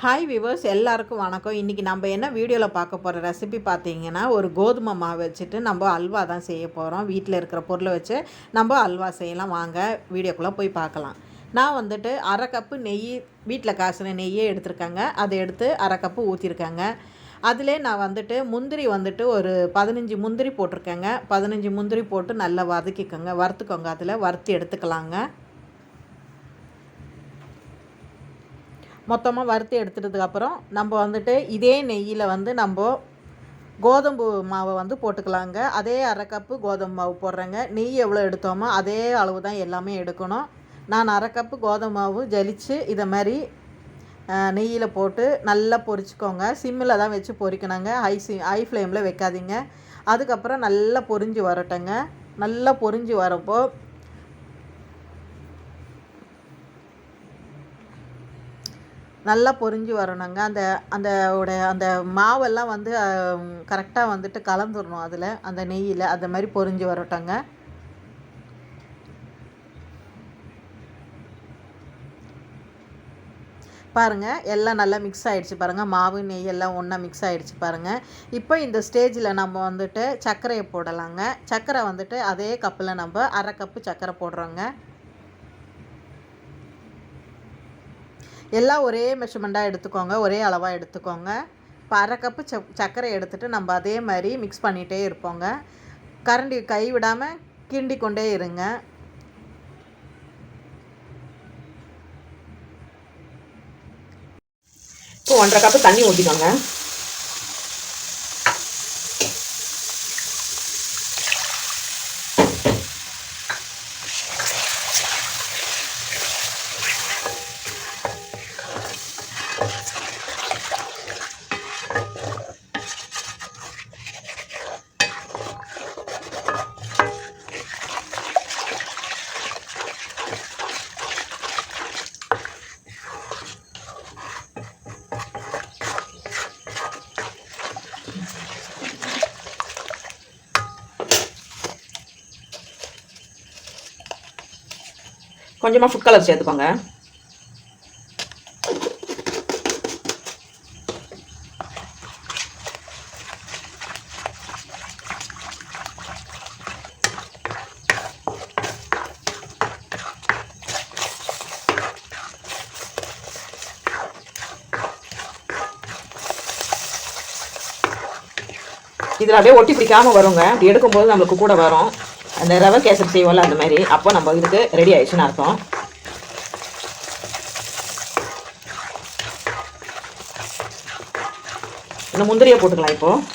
Hi viewers எல்லாருக்கும் வணக்கம். இன்றைக்கி நம்ம என்ன வீடியோவில் பார்க்க போகிற ரெசிபி பார்த்தீங்கன்னா ஒரு கோதுமை மாவு வச்சுட்டு நம்ம அல்வா தான் செய்ய போகிறோம் வீட்டில் இருக்கிற பொருளை வச்சு நம்ம அல்வா செய்யலாம். வாங்க வீடியோக்குள்ளே போய் பார்க்கலாம். நான் வந்துட்டு அரை கப்பு நெய் வீட்டில் காசின நெய்யே எடுத்திருக்காங்க. அதை எடுத்து அரை கப்பு ஊற்றிருக்காங்க அதிலே நான் வந்துட்டு முந்திரி வந்துட்டு ஒரு பதினஞ்சு முந்திரி போட்டிருக்கேங்க. பதினஞ்சு முந்திரி போட்டு நல்லா வதக்கிக்கோங்க. வறுத்துக்கோங்க. அதில் வறுத்து எடுத்துக்கலாங்க. மொத்தமாக வறுத்து எடுத்துட்டதுக்கப்புறம் நம்ம வந்துட்டு இதே நெய்யில் வந்து நம்ம கோதம்பு மாவை வந்து போட்டுக்கலாங்க. அதே அரை கப்பு கோதம்பு மாவு போடுறேங்க. நெய் எவ்வளோ எடுத்தோமோ அதே அளவு தான் எல்லாமே எடுக்கணும். நான் அரை கப்பு கோதம்பு மாவு ஜலித்து இதை மாதிரி நெய்யில் போட்டு நல்லா பொரிச்சுக்கோங்க. சிம்மில் தான் வச்சு பொரிக்கணுங்க. ஹை சி ஹை ஃப்ளேமில் வைக்காதீங்க. அதுக்கப்புறம் நல்லா பொரிஞ்சு வரட்டுங்க. நல்லா பொரிஞ்சு வரப்போ நல்லா பொரிஞ்சு வரணுங்க. அந்த அந்த உடைய அந்த மாவெல்லாம் வந்து கரெக்டாக வந்துட்டு கலந்துடணும் அதில் அந்த நெய்யில். அந்த மாதிரி பொரிஞ்சு வரட்டோங்க. பாருங்கள் எல்லாம் நல்லா மிக்ஸ் ஆகிடுச்சு பாருங்கள் மாவு நெய் எல்லாம் ஒன்றா மிக்ஸ் ஆகிடுச்சு பாருங்கள் இப்போ இந்த ஸ்டேஜில் நம்ம வந்துட்டு சர்க்கரையை போடலாங்க. சர்க்கரை வந்துட்டு அதே கப்பில் நம்ம அரை கப்பு சர்க்கரை போடுறோங்க. எல்லாம் ஒரே மெஷர்மெண்ட்டாக எடுத்துக்கோங்க ஒரே அளவாக எடுத்துக்கோங்க. இப்போ அரை கப்பு ச சர்க்கரை எடுத்துகிட்டு நம்ம அதே மாதிரி மிக்ஸ் பண்ணிகிட்டே இருப்போங்க. கரண்டி கை விடாமல் கிண்டி கொண்டே இருங்க. இப்போ ஒன்றரை கப்பு தண்ணி ஊற்றிக்கோங்க கொஞ்சமாக ஃபுட் கலர் சேர்த்துக்கோங்க. இதில் அப்படியே ஒட்டி பிடிக்காமல் வருங்க. அப்படி எடுக்கும்போது நம்மளுக்கு கூட வரும். அந்த ரவை கேசரி செய்வோம்ல அந்த மாதிரி. அப்போ நம்ம இதுக்கு ரெடி ஆயிடுச்சுன்னு அர்த்தம். இன்னும் முந்திரியை போட்டுக்கலாம் இப்போது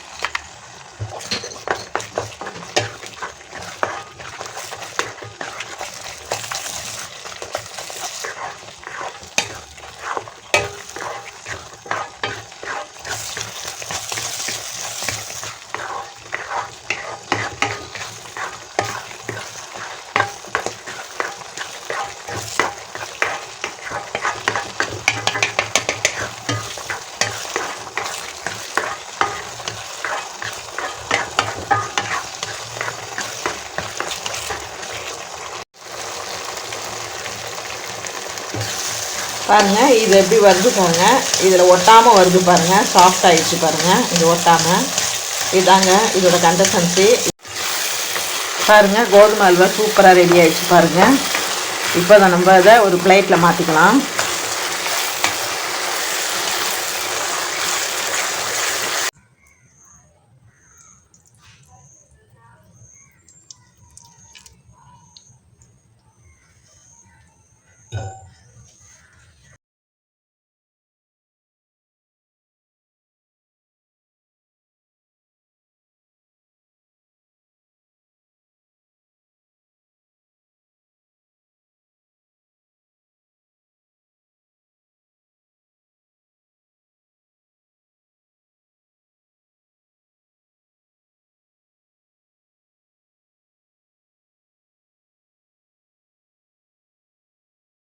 பாருங்கள் இது எப்படி வருது பாருங்க. இதில் ஒட்டாமல் வருது பாருங்க. சாஃப்ட் ஆகிடுச்சு பாருங்கள் இது ஒட்டாமல் இதாங்க இதோட கண்டசன்சி பாருங்கள் கோதுமை அல்வா சூப்பராக ரெடி ஆகிடுச்சு பாருங்கள் இப்போ தான் நம்ம இதை ஒரு பிளேட்டில் மாற்றிக்கலாம்